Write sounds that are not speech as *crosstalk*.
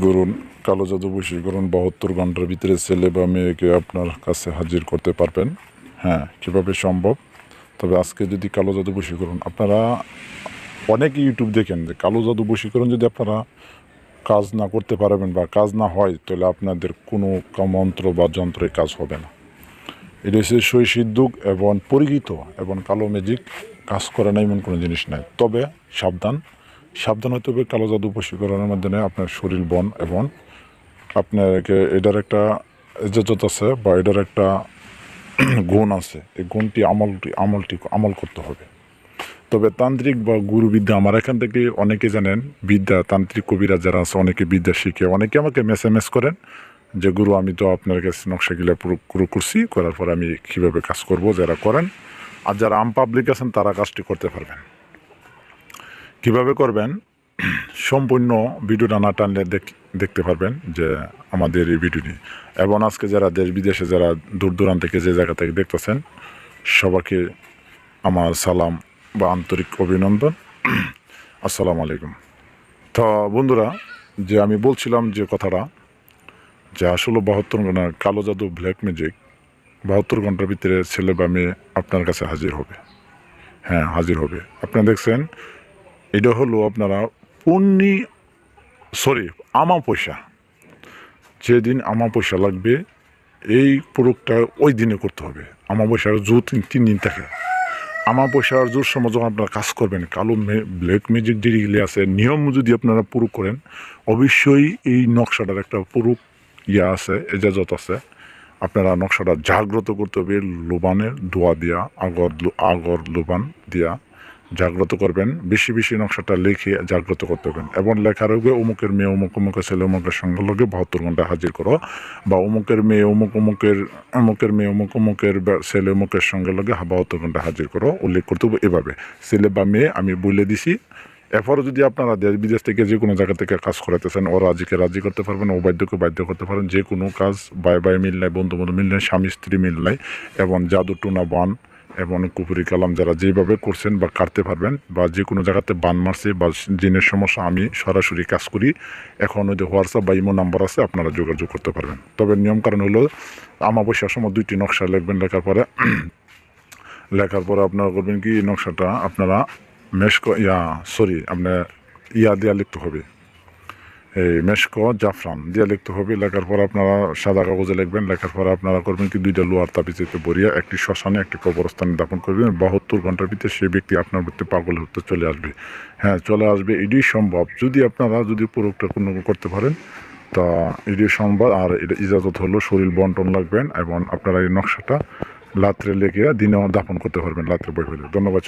করুন কালো জাদু বশীকরণ বাহাত্তর ঘণ্টার ভিতরে ছেলে বা মেয়েকে আপনার কাছে হাজির করতে পারবেন। হ্যাঁ কীভাবে সম্ভব? তবে আজকে যদি কালো জাদু বশীকরণ আপনারা অনেক ইউটিউব দেখেন যে কালো জাদু বশীকরণ যদি আপনারা কাজ না করতে পারবেন বা কাজ না হয়, তাহলে আপনাদের কোনো মন্ত্র বা যন্ত্রে কাজ হবে না। এটা হচ্ছে সই সিদ্ধুক এবং পরিচিত এবং কালো ম্যাজিক কাজ করে না এমন কোনো জিনিস নাই। তবে সাবধান সাবধান হবে, কালো জাদু বশীকরণের মাধ্যমে আপনার শরীর বন এবং আপনাকে এটার একটা ইজ্জত আছে বা এটার একটা *clears throat* গুণ আছে। এই গুণটি আমলটি আমলটি, আমল করতে হবে। তবে তান্ত্রিক বা গুরুবিদ্যা, আমার এখান থেকে অনেকে জানেন, বিদ্যা, তান্ত্রিক কবিরা যারা আছে, অনেকে বিদ্যা শিখে, অনেকে আমাকে মেস এস করেন যে, গুরু, আমি তো আপনার কাছে নকশাগুলো পুরো করছি, করার পর আমি কীভাবে কাজ করব? যারা করেন, আর যারা আম পাবলিক আছেন, তারা কাজটি করতে পারবেন। কীভাবে করবেন? সম্পূর্ণ ভিডিওটা না টানলে দেখ- দেখতে পারবেন যে আমাদের এই ভিডিওটি। এবং আজকে যারা দেশ বিদেশে যারা দূর দূরান্ত থেকে যে জায়গা থেকে দেখতেছেন, সবাইকে আমার সালাম বা আন্তরিক অভিনন্দন। আসসালামু আলাইকুম। তো বন্ধুরা, যে আমি বলছিলাম যে কথাটা, যে আসলে বাহাত্তর ঘণ্টা কালো জাদু ব্ল্যাক ম্যাজিক বাহাত্তর ঘণ্টার ভিতরে ছেলে বা মেয়ে আপনার কাছে হাজির হবে। হ্যাঁ হাজির হবে। আপনারা দেখছেন এটা হলো আপনারা পূর্ণি সরি আমা পয়সা যেদিন আমা পয়সা লাগবে, এই প্রয়োগটা ওই দিনে করতে হবে। আমা পয়সার জো তিন তিন দিন থাকে। আমা পয়সার জোর সময় যখন আপনারা কাজ করবেন, কালো ব্ল্যাক ম্যাজিক যেগুলি আছে, নিয়ম যদি আপনারা পুরো করেন, অবশ্যই এই নকশাটার একটা পুরো ইয়া আছে, এজাজত আছে। আপনারা নকশাটা জাগ্রত করতে হবে লোবানের দোয়া দিয়া, আগর আগর লোবান দিয়া। জাগ্রত করবেন, বেশি বেশি নকশাটা লিখে জাগ্রত করতে হবেন এবং লেখার হবে অমুকের মেয়ে, অমুক অমুকের ছেলে, অমুকের সঙ্গে লগে বাহাত্তর ঘণ্টা হাজির করো। বা, অমুকের মেয়ে, অমুক, অমুকের অমুকের মেয়ে, অমুক, অমুকের ছেলে, অমুকের সঙ্গে লগে বাহাত্তর ঘণ্টা হাজির করো। উল্লেখ করতে হবে এভাবে। ছেলে বা মেয়ে, আমি বলে দিছি এরপরও যদি আপনারা দেশ বিদেশ থেকে যে কোনো জায়গা থেকে কাজ করাতেছেন ও রাজিকে রাজি করতে পারবেন, ও বাধ্যকে বাধ্য করতে পারেন যে কোনো কাজ বাই বাই মিল নাই বন্ধু বন্ধু মিল নাই স্বামী স্ত্রী মিল নাই, এবং জাদু টুনা বান এবং কুপুরি কালাম যারা যেভাবে করছেন বা কাটতে পারবেন বা যে কোনো জায়গাতে বান মারছে বা জিনের সমস্যা, আমি সরাসরি কাজ করি। এখন ওই যে হোয়াটসঅ্যাপ বা ইমো নাম্বার আছে, আপনারা যোগাযোগ করতে পারবেন। তবে নিয়ম কারণ হলো, আমাবস্যার সময় দুইটি নকশা লিখবেন, লেখার পরে লেখার পরে আপনারা করবেন কি, নকশাটা আপনারা মেশক ইয়া সরি আপনার ইয়া দিয়া লিখতে হবে। এই মেশক, জাফরান, দিয়া লিখতে হবে, লেখার পর আপনারা সাদা কাগজে লিখবেন, লেখার পর আপনারা করবেন কি দুইটা লোহার তাপিজিতে বরিয়া একটি শ্মশানে একটি কবরস্থানে দাপন করবেন, বাহাত্তর ঘণ্টার ভিতরে সেই ব্যক্তি আপনার প্রতি পাগল হতে চলে আসবে। হ্যাঁ চলে আসবে, এটাই সম্ভব। যদি আপনারা যদি পুরোটা কোনো করতে পারেন, তা এটি সম্ভব। আর এটা ইজাজত হলো, শরীর বন্টন লাগবেন এবং আপনারা এই নকশাটা লাত্রে লেগে দিনে দাপন করতে পারবেন লাত্রে বই হলে ধন্যবাদ।